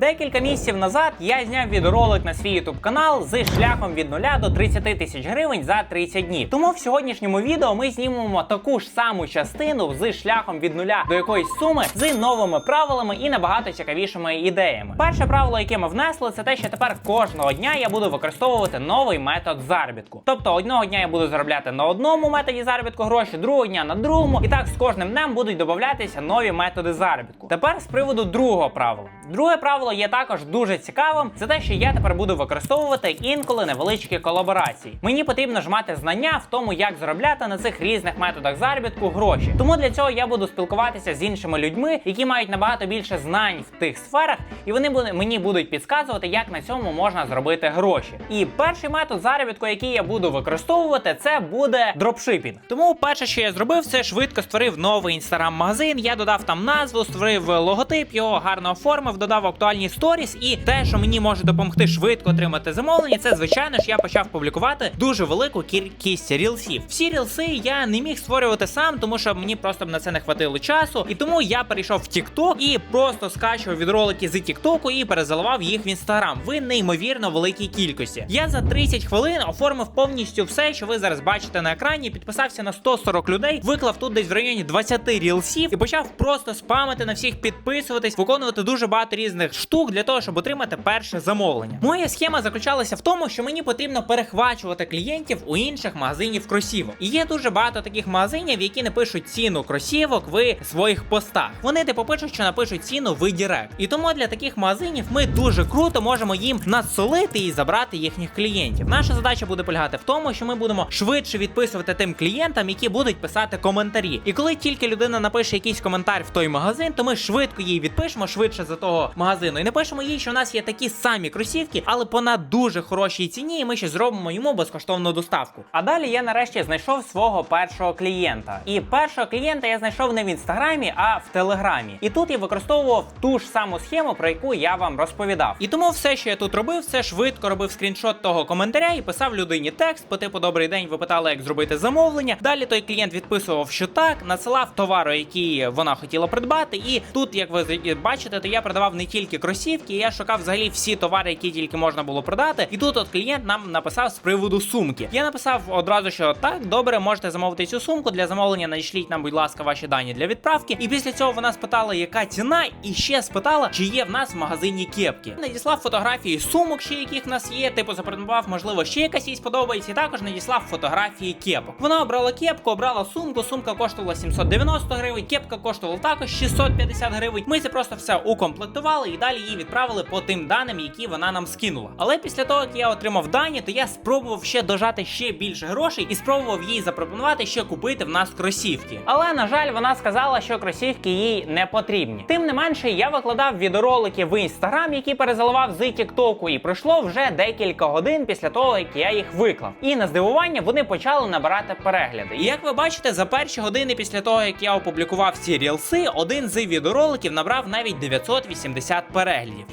Декілька місяців назад я зняв відеоролик на свій YouTube канал з шляхом від 0 до 30 тисяч гривень за 30 днів. Тому в сьогоднішньому відео ми знімемо таку ж саму частину з шляхом від 0 до якоїсь суми з новими правилами і набагато цікавішими ідеями. Перше правило, яке ми внесли, це те, що тепер кожного дня я буду використовувати новий метод заробітку. Тобто одного дня я буду заробляти на одному методі заробітку гроші, другого дня на другому, і так з кожним днем будуть додаватися нові методи заробітку. Тепер з приводу другого правила. Друге правило є також дуже цікавим. Це те, що я тепер буду використовувати інколи невеличкі колаборації. Мені потрібно ж мати знання в тому, як заробляти на цих різних методах заробітку гроші. Тому для цього я буду спілкуватися з іншими людьми, які мають набагато більше знань в тих сферах, і вони мені будуть підказувати, як на цьому можна зробити гроші. І перший метод заробітку, який я буду використовувати, це буде дропшипінг. Тому перше, що я зробив, це швидко створив новий інстаграм-магазин. Я додав там назву, створив логотип, його гарно оформив, додав актуальні сторіс. І те, що мені може допомогти швидко отримати замовлення, це звичайно ж я почав публікувати дуже велику кількість рілсів. Всі рілси я не міг створювати сам, тому що мені просто б на це не хватило часу. І тому я перейшов в TikTok і просто скачував відролики з TikTok і перезаливав їх в інстаграм в неймовірно великій кількості. Я за 30 хвилин оформив повністю все, що ви зараз бачите на екрані. Підписався на 140 людей, виклав тут десь в районі 20 рілсів і почав просто спамити на всіх підписуватись, виконувати дуже багато різних штук для того, щоб отримати перше замовлення. Моя схема заключалася в тому, що мені потрібно перехвачувати клієнтів у інших магазинів кросівок. І є дуже багато таких магазинів, які не пишуть ціну кросівок в своїх постах. Вони типу пишуть, що напишуть ціну в Директ. І тому для таких магазинів ми дуже круто можемо їм надсолити і забрати їхніх клієнтів. Наша задача буде полягати в тому, що ми будемо швидше відписувати тим клієнтам, які будуть писати коментарі. І коли тільки людина напише якийсь коментар в той магазин, то ми швидко їй відпишемо швидше за того магазину. І напишемо їй, що у нас є такі самі кросівки, але по на дуже хорошій ціні, і ми ще зробимо йому безкоштовну доставку. А далі я нарешті знайшов свого першого клієнта. І першого клієнта я знайшов не в інстаграмі, а в телеграмі. І тут я використовував ту ж саму схему, про яку я вам розповідав. І тому все, що я тут робив, це швидко робив скріншот того коментаря і писав людині текст по типу Добрий день, ви питали, як зробити замовлення. Далі той клієнт відписував, що так, надсилав товари, які вона хотіла придбати. І тут, як ви бачите, то я продавав не тільки кросівки, я шукав взагалі всі товари, які тільки можна було продати. І тут от клієнт нам написав з приводу сумки. Я написав одразу, що так, добре, можете замовити цю сумку. Для замовлення надішліть нам, будь ласка, ваші дані для відправки. І після цього вона спитала, яка ціна, і ще спитала, чи є в нас в магазині кепки. Надіслав фотографії сумок, ще яких в нас є. Типу запропонував, можливо, ще якась їй сподобається. І також надіслав фотографії кепок. Вона обрала кепку, обрала сумку. Сумка коштувала 790 гривень. Кепка коштувала також 650 гривень. Ми це просто все укомплектували і далі її відправили по тим даним, які вона нам скинула. Але після того, як я отримав дані, то я спробував ще дожати ще більше грошей і спробував їй запропонувати ще купити в нас кросівки. Але на жаль, вона сказала, що кросівки їй не потрібні. Тим не менше, я викладав відеоролики в інстаграм, які перезаливав з Тіктоку, і пройшло вже декілька годин після того, як я їх виклав. І на здивування вони почали набирати перегляди. І як ви бачите, за перші години після того, як я опублікував ці рілси, один з відеороликів набрав навіть 980 переглядів.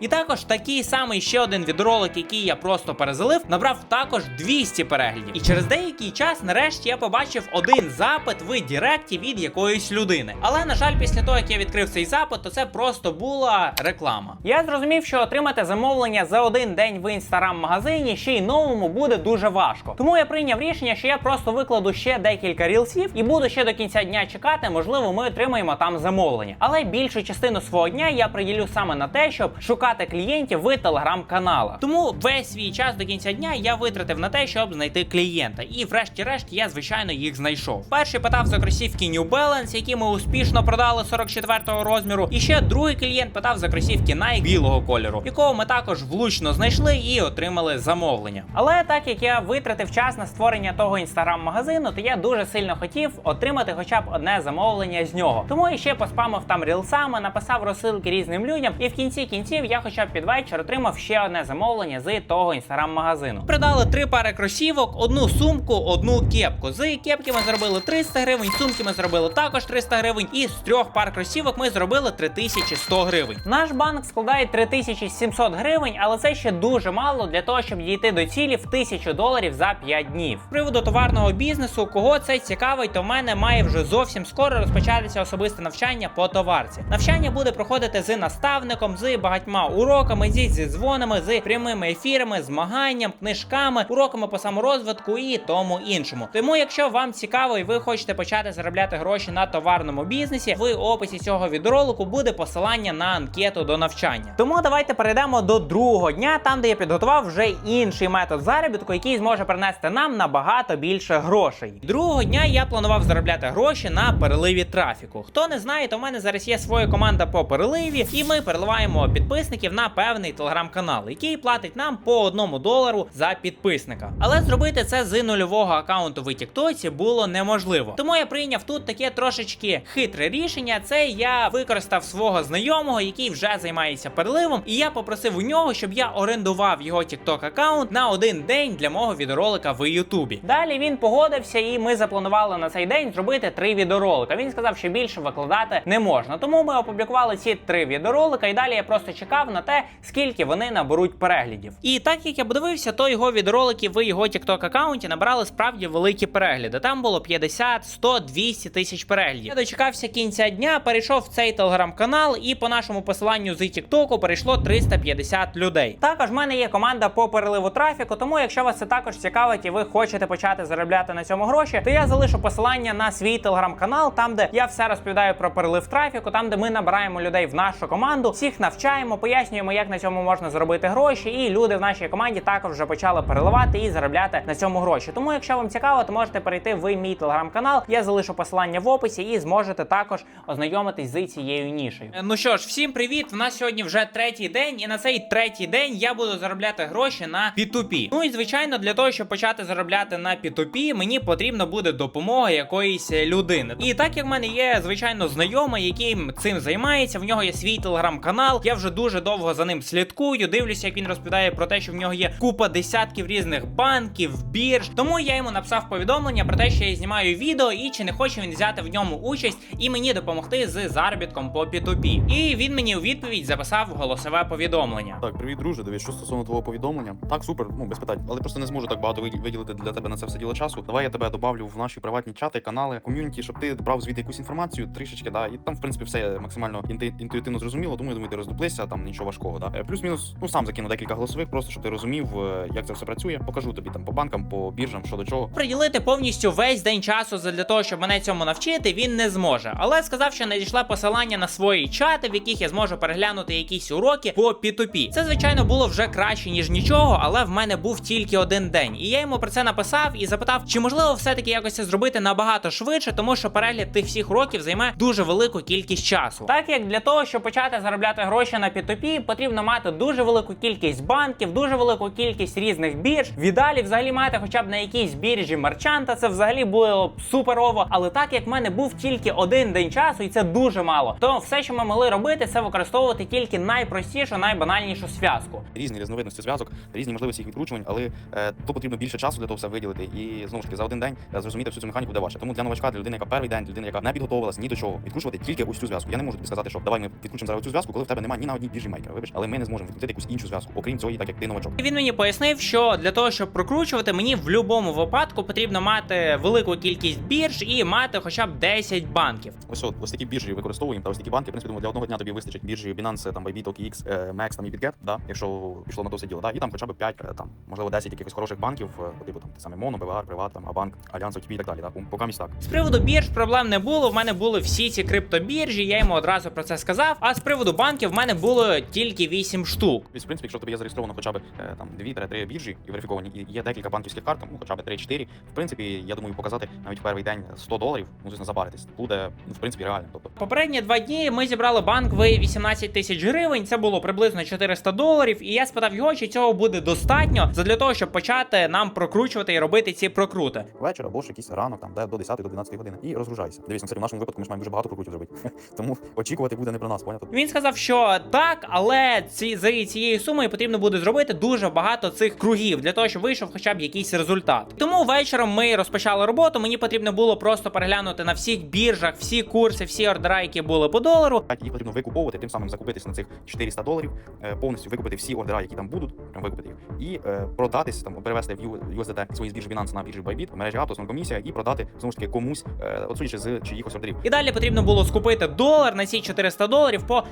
І також такий самий ще один відеоролик, який я просто перезалив, набрав також 200 переглядів. І через деякий час, нарешті, я побачив один запит в Директі від якоїсь людини. Але на жаль, після того, як я відкрив цей запит, то це просто була реклама. Я зрозумів, що отримати замовлення за один день в інстаграм-магазині ще й новому буде дуже важко. Тому я прийняв рішення, що я просто викладу ще декілька рілсів і буду ще до кінця дня чекати. Можливо, ми отримаємо там замовлення. Але більшу частину свого дня я приділю саме на те, щоб шукати клієнтів в телеграм-каналах. Тому весь свій час до кінця дня я витратив на те, щоб знайти клієнта. І врешті-решт я звичайно їх знайшов. Перший питав за кросівки New Balance, які ми успішно продали 44-го розміру. І ще другий клієнт питав за кросівки Nike білого кольору, якого ми також влучно знайшли і отримали замовлення. Але так як я витратив час на створення того інстаграм-магазину, то я дуже сильно хотів отримати хоча б одне замовлення з нього. Тому я ще поспамив там рілсами, написав розсилки різним людям, і в кінці кінців я хоча б під вечір отримав ще одне замовлення з того інстаграм-магазину. Придали три пари кросівок, одну сумку, одну кепку. З кепки ми зробили 300 гривень, сумки ми зробили також 300 гривень, і з трьох пар кросівок ми зробили 3100 гривень. Наш банк складає 3700 гривень, але це ще дуже мало для того, щоб дійти до цілі в 1000 доларів за 5 днів. З приводу товарного бізнесу, кого це цікавить, то в мене має вже зовсім скоро розпочатися особисте навчання по товарці. Навчання буде проходити з наставником, з багатьма уроками, зі дзвонами, з прямими ефірами, змаганням, книжками, уроками по саморозвитку і тому іншому. Тому, якщо вам цікаво і ви хочете почати заробляти гроші на товарному бізнесі, в описі цього відеоролику буде посилання на анкету до навчання. Тому давайте перейдемо до другого дня, там де я підготував вже інший метод заробітку, який зможе принести нам набагато більше грошей. Другого дня я планував заробляти гроші на переливі трафіку. Хто не знає, то в мене зараз є своя команда по переливі, і ми переливаємо підписників на певний телеграм-канал, який платить нам по одному долару за підписника. Але зробити це з нульового аккаунту в Тіктоці було неможливо. Тому я прийняв тут таке трошечки хитре рішення. Це я використав свого знайомого, який вже займається переливом, і я попросив у нього, щоб я орендував його TikTok аккаунт на один день для мого відеоролика в Ютубі. Далі він погодився, і ми запланували на цей день зробити три відеоролика. Він сказав, що більше викладати не можна. Тому ми опублікували ці три відеоролика, і далі я просто чекав на те, скільки вони наберуть переглядів. І так як я подивився, то його відеоролики в його TikTok аккаунті набрали справді великі перегляди. Там було 50, 100, 200 тисяч переглядів. Я дочекався кінця дня, перейшов в цей телеграм-канал, і по нашому посиланню з TikTok перейшло 350 людей. Також в мене є команда по переливу трафіку, тому якщо вас це також цікавить і ви хочете почати заробляти на цьому гроші, то я залишу посилання на свій телеграм-канал, там де я все розповідаю про перелив трафіку, там де ми набираємо людей в нашу команду, всіх навчаємо, пояснюємо, як на цьому можна заробити гроші. І люди в нашій команді також вже почали переливати і заробляти на цьому гроші. Тому, якщо вам цікаво, то можете перейти в мій телеграм-канал. Я залишу посилання в описі і зможете також ознайомитись з цією нішею. Ну що ж, всім привіт! В нас сьогодні вже третій день, і на цей третій день я буду заробляти гроші на P2P. Ну і звичайно, для того, щоб почати заробляти на P2P, мені потрібна буде допомога якоїсь людини. І так як в мене є звичайно знайомий, який цим займається, в нього є свій телеграм-канал. Я вже дуже довго за ним слідкую. Дивлюся, як він розповідає про те, що в нього є купа десятків різних банків, бірж. Тому я йому написав повідомлення про те, що я знімаю відео і чи не хоче він взяти в ньому участь і мені допомогти з заробітком по P2P. І він мені у відповідь записав голосове повідомлення. Так, привіт, друже. Дивись, що стосовно твого повідомлення. Так, супер, ну без питань. Але просто не зможу так багато виділити для тебе на це все діло часу. Давай я тебе добавлю в наші приватні чати, канали, ком'юніті, щоб ти брав звідти якусь інформацію, трішечки, да. І там, в принципі, все максимально інтуїтивно зрозуміло. Я думаю, ти роздуплися, там нічого важкого. Да. Е, Плюс-мінус, ну сам закину декілька голосових, просто щоб ти розумів, е, як це все працює. Покажу тобі там по банкам, по біржам, що до чого. Приділити повністю весь день часу для того, щоб мене цьому навчити, він не зможе. Але сказав, що надійшла посилання на свої чати, в яких я зможу переглянути якісь уроки по P2P. Це, звичайно, було вже краще, ніж нічого, але в мене був тільки один день. І я йому про це написав і запитав, чи можливо все-таки якось це зробити набагато швидше, тому що перегляд тих всіх уроків займе дуже велику кількість часу. Так як для того, щоб почати заробляти гроші на P2P, потрібно мати дуже велику кількість банків, дуже велику кількість різних бірж. В ідеалі взагалі мати хоча б на якійсь біржі мерчанта, це взагалі було б суперово. Але так як в мене був тільки один день часу, і це дуже мало, то все, що ми могли робити, це використовувати тільки найпростішу, найбанальнішу зв'язку. Різні різновидності зв'язок, різні можливості їх відкручувань, але е, то потрібно більше часу для того все виділити. І знову ж таки за один день е, зрозуміти всю цю механіку буде важче. Тому для новачка, для людини, яка перший день, людини, яка не підготовилась ні до чого, відкручувати тільки ось цю зв'язку. Я не можу тобі сказати, що давай ми відкручимо зараз цю зв'язку, коли в тебе немає ні на одній біржі мейкера. Вибач, але ми не зможемо відкрутити якусь іншу зв'язку, окрім цієї, так як ти новачок. Він мені пояснив, що для того, щоб прокручувати, мені в будь-якому випадку потрібно мати велику кількість бірж і мати хоча б 10 банків. Ось от ось такі біржі використовуємо та ось такі банки. В принципі, думаю, для одного дня тобі вистачить біржі Binance, там Bybit, OKX, е, Max, там і BitGet, да, якщо пішло на то все діло, да, і там хоча б 5, е, там можливо 10 якихось хороших банків, е, типу там те саме Моно, БВАР, Приват, там Абанк, Альянс, OTP і так далі. Да, поки так. З приводу бірж проблем не було. В мене були всі ці криптобіржі, я йому одразу про це сказав. А з приводу банків мене було тільки 8 штук. Тобто, в принципі, якщо в тебе є зареєстровано хоча б е, там 2-3 біржі і верифіковані, і є декілька банківських карт, ну хоча б 3-4, в принципі, я думаю, показати навіть в перший день 100 доларів, ну звісно, запаритись, буде ну, в принципі реально. Тобто Попередні два дні ми зібрали банк в 18 тисяч гривень. Це було приблизно 400 доларів. І я спитав його, чи цього буде достатньо для того, щоб почати нам прокручувати і робити ці прокрути. вечір або ж якийсь ранок, там де до 10 до 12 години, і розгружайся. Дивись, на в нашому випадку ми ж маємо дуже багато прокрутів зробити. Тому очікувати буде не про нас, понятно? Він сказав, що так, але ці за цією сумою потрібно буде зробити дуже багато цих кругів для того, щоб вийшов хоча б якийсь результат. Тому вечором ми розпочали роботу. Мені потрібно було просто переглянути на всіх біржах, всі курси, всі ордера, які були по долару. Так, їх потрібно викуповувати, тим самим закупитись на цих 400 доларів, е, повністю викупити всі ордера, які там будуть, прям викупити їх, і е, продатись там, перевести в USDT свої з біржі Binance на біржі Bybit, мережі Aptos, комісія, і продати знову ж таки комусь, е, от судячи з чиїхось ордерів. І далі потрібно було скупити долар на ці 400 доларів по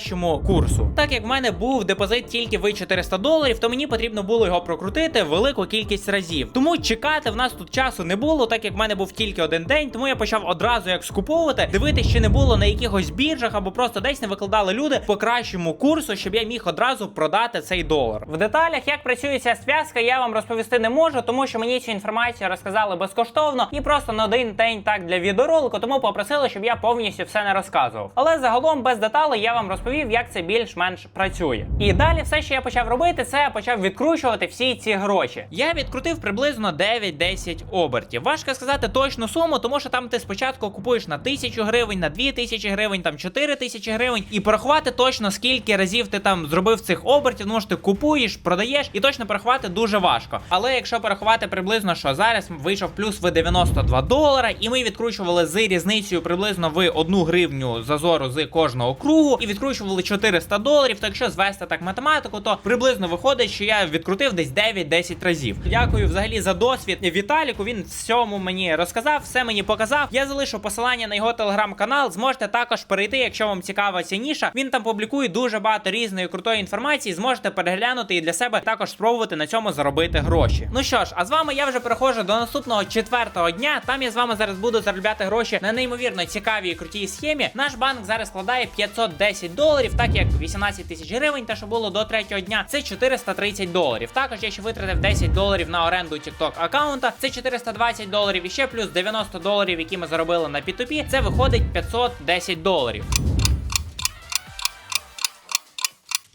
кращому курсу. Так як в мене був депозит тільки в 400 доларів, то мені потрібно було його прокрутити велику кількість разів. Тому чекати в нас тут часу не було, так як в мене був тільки один день, тому я почав одразу як скуповувати, дивитися, чи не було на якихось біржах або просто десь не викладали люди по кращому курсу, щоб я міг одразу продати цей долар. В деталях, як працює ця зв'язка, я вам розповісти не можу, тому що мені цю інформацію розказали безкоштовно і просто на один день так для відеоролику, тому попросили, щоб я повністю все не розказував. Але загалом без деталей я вам розповів, як це більш-менш працює. І далі все, що я почав робити, це я почав відкручувати всі ці гроші. Я відкрутив приблизно 9-10 обертів. Важко сказати точну суму, тому що там ти спочатку купуєш на 1000 гривень, на 2000 гривень, там 4000 гривень, і порахувати точно скільки разів ти там зробив цих обертів, тому що ти купуєш, продаєш, і точно порахувати дуже важко. Але якщо порахувати приблизно, що зараз вийшов плюс в 92 долара, і ми відкручували з різницею приблизно в 1 гривню зазору з кожного кругу, і відкручували 400 доларів. То якщо звести так математику, то приблизно виходить, що я відкрутив десь 9-10 разів. Дякую взагалі за досвід Віталіку. Він всьому мені розказав, все мені показав. Я залишу посилання на його телеграм-канал. Зможете також перейти, якщо вам цікава ця ніша. Він там публікує дуже багато різної крутої інформації. Зможете переглянути і для себе також спробувати на цьому заробити гроші. Ну що ж, а з вами я вже переходжу до наступного четвертого дня. Там я з вами зараз буду заробляти гроші на неймовірно цікавій і крутій схемі. Наш банк зараз складає 510 доларів, так як 18 тисяч гривень, те, що було до третього дня, це 430 доларів. Також я ще витратив 10 доларів на оренду TikTok аккаунта, це 420 доларів і ще плюс 90 доларів, які ми заробили на P2P, Це виходить 510 доларів.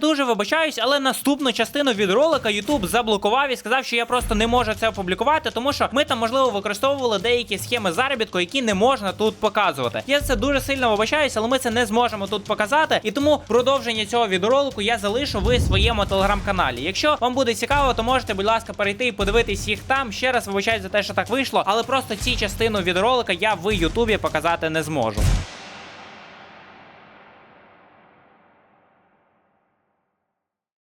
Дуже вибачаюсь, але наступну частину від ролика YouTube заблокував і сказав, що я просто не можу це опублікувати, тому що ми там можливо використовували деякі схеми заробітку, які не можна тут показувати. Я це дуже сильно вибачаюсь, але ми це не зможемо тут показати. І тому продовження цього відеоролику я залишу в своєму телеграм-каналі. Якщо вам буде цікаво, то можете, будь ласка, перейти і подивитись їх там. Ще раз вибачаюсь за те, що так вийшло, але просто ці частину відеоролика я в Ютубі показати не зможу.